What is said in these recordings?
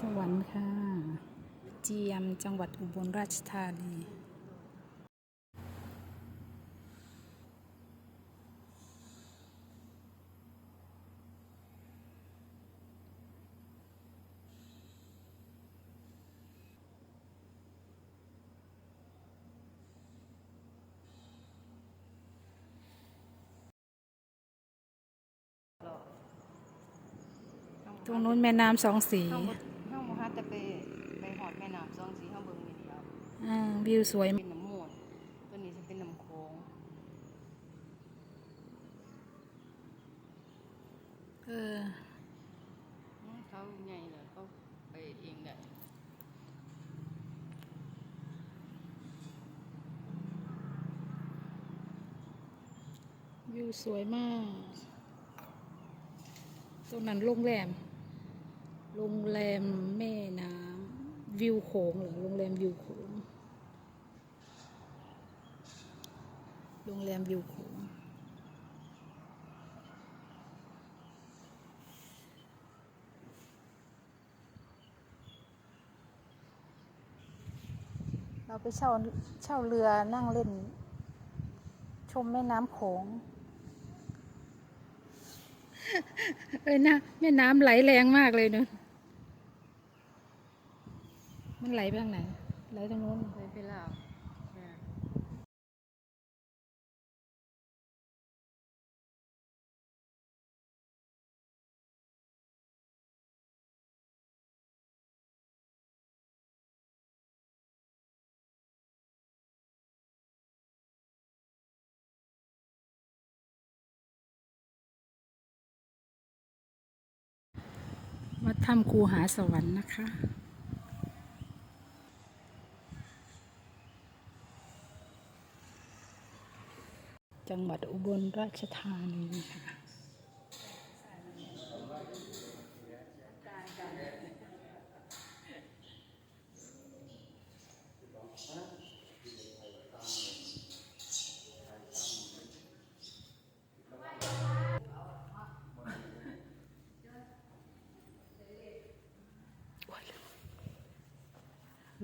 สวรรค์ค่ะ เจียม จังหวัดอุบลราชธานีตรงนู้นแม่น้ำสองสี แต่ไปไปหอดแม่น้ำสองสีเฮาเบิ่งนี่เดียวอ่าวิวสวย เป็นน้ำมูลตัวนี้จะเป็นน้ำโขงเอออืมเขาใหญ่เลยเขาไปเองได้วิวสวยมาก ตรงนั้นโรงแรม โรงแรมแม่น้ำวิวโขงเหรอโรงแรมวิวโขงโรงแรมวิวโขงเราไปเช่าเช่าเรือนั่งเล่น ชมแม่น้ำโขงเอ้ยนะแม่น้ำไหลแรงมากเลยเนอะ มันไหลไปทางไหน ไหลทางโน้นไปไปลาวแม่วัดถ้ำคูหาสวรรค์นะคะ จังหวัดอุบลราชธานีค่ะ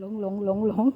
หลงหลงหลงหลง